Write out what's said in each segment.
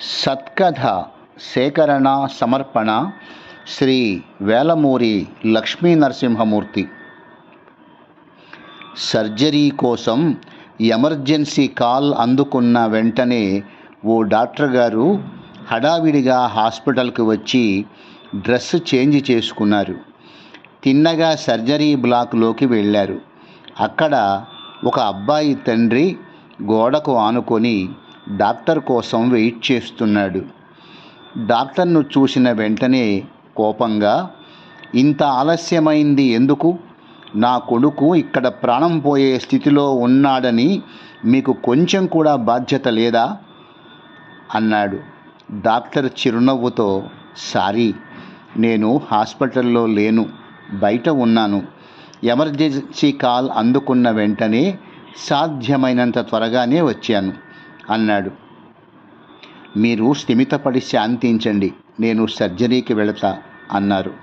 సత్కథ సేకరణ సమర్పణ శ్రీ వేలమూరి లక్ష్మీ నరసింహమూర్తి. సర్జరీ కోసం ఎమర్జెన్సీ కాల్ అందుకున్న వెంటనే ఓ డాక్టర్ గారు హడావిడిగా హాస్పిటల్కి వచ్చి డ్రెస్ చేంజ్ చేసుకున్నారు. తిన్నగా సర్జరీ బ్లాక్లోకి వెళ్ళారు. అక్కడ ఒక అబ్బాయి తండ్రి గోడకు ఆనుకొని డాక్టర్ కోసం వెయిట్ చేస్తున్నాడు. డాక్టర్ను చూసిన వెంటనే కోపంగా ఇంత ఆలస్యమైంది ఎందుకు? నా కొడుకు ఇక్కడ ప్రాణం పోయే స్థితిలో ఉన్నాడని మీకు కొంచెం కూడా బాధ్యత లేదా అన్నాడు. డాక్టర్ చిరునవ్వుతో సారీ నేను హాస్పిటల్లో లేను బయట ఉన్నాను. ఎమర్జెన్సీ కాల్ అందుకున్న వెంటనే సాధ్యమైనంత త్వరగానే వచ్చాను. అన్నాడు. మీరు స్థిమితపడి శాంతించండి నేను సర్జరీకి వెళతా అన్నారు.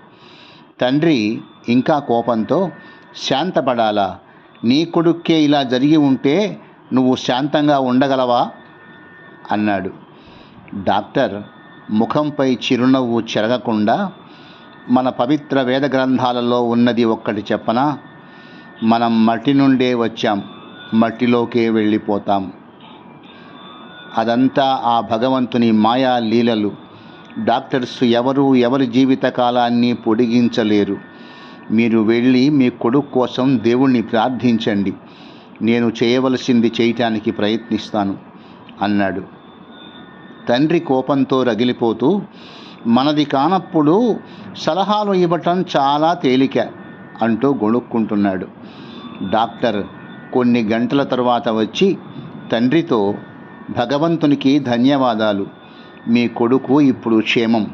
తండ్రి ఇంకా కోపంతో శాంతపడాలా? నీ కొడుక్కే ఇలా జరిగి ఉంటే నువ్వు శాంతంగా ఉండగలవా? అన్నాడు. డాక్టర్ ముఖంపై చిరునవ్వు చెరగకుండా మన పవిత్ర వేద గ్రంథాలలో ఉన్నది ఒక్కటి చెప్పనా? మనం మట్టి నుండే వచ్చాం మట్టిలోకే వెళ్ళిపోతాం. అదంతా ఆ భగవంతుని మాయా లీలలు. డాక్టర్స్ ఎవరు ఎవరి జీవిత కాలాన్ని పొడిగించలేరు. మీరు వెళ్ళి మీ కొడుకు కోసం దేవుణ్ణి ప్రార్థించండి. నేను చేయవలసింది చేయటానికి ప్రయత్నిస్తాను అన్నాడు. తండ్రి కోపంతో రగిలిపోతూ మనది కానప్పుడు సలహాలు ఇవ్వటం చాలా తేలిక అంటూ గొణుక్కుంటున్నాడు. డాక్టర్ కొన్ని గంటల తర్వాత వచ్చి తండ్రితో భగవంతునికి ధన్యవాదాలు. మీ కొడుకు ఇప్పుడు క్షేమం.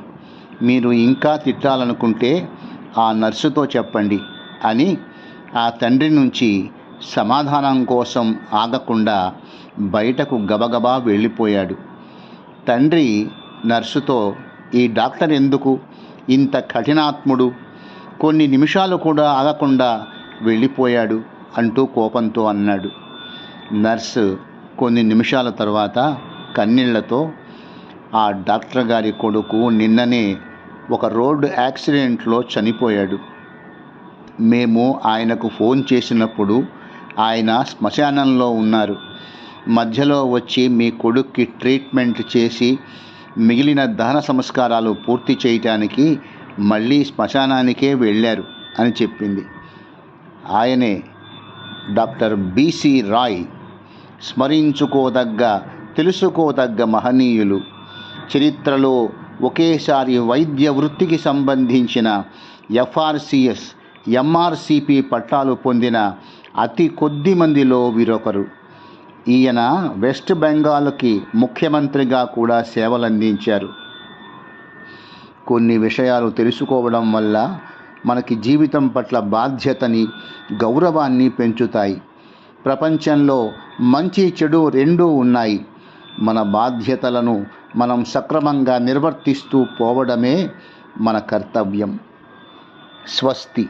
మీరు ఇంకా తిట్టాలనుకుంటే ఆ నర్సుతో చెప్పండి అని ఆ తండ్రి నుంచి సమాధానం కోసం ఆగకుండా బయటకు గబగబా వెళ్ళిపోయాడు. తండ్రి నర్సుతో ఈ డాక్టర్ ఎందుకు? ఇంత కఠినాత్ముడు. కొన్ని నిమిషాలు కూడా ఆగకుండా వెళ్ళిపోయాడు అంటూ కోపంతో అన్నాడు. నర్సు కొన్ని నిమిషాల తర్వాత కన్నీళ్ళతో ఆ డాక్టర్ గారి కొడుకు నిన్ననే ఒక రోడ్డు యాక్సిడెంట్లో చనిపోయాడు. మేము ఆయనకు ఫోన్ చేసినప్పుడు ఆయన శ్మశానంలో ఉన్నారు. మధ్యలో వచ్చి మీ కొడుక్కి ట్రీట్మెంట్ చేసి మిగిలిన దహన సంస్కారాలు పూర్తి చేయటానికి మళ్ళీ శ్మశానానికే వెళ్ళారు అని చెప్పింది. ఆయనే డాక్టర్ బీసీ రాయ్ స్మరించుకోదగ్గ తెలుసుకోదగ్గ మహనీయులు. చరిత్రలో ఒకేసారి వైద్య వృత్తికి సంబంధించిన ఎఫ్ఆర్సిఎస్ ఎంఆర్సిపి పట్టాలు పొందిన అతి కొద్ది మందిలో వీరొకరు. ఈయన వెస్ట్ బెంగాల్కి ముఖ్యమంత్రిగా కూడా సేవలందించారు. కొన్ని విషయాలు తెలుసుకోవడం వల్ల మనకి జీవితం పట్ల బాధ్యతని గౌరవాన్ని పెంచుతాయి. ప్రపంచంలో మంచి చెడు రెండూ ఉన్నాయి. మన బాధ్యతలను మనం సక్రమంగా నిర్వర్తిస్తూ పోవడమే మన కర్తవ్యం. స్వస్తి.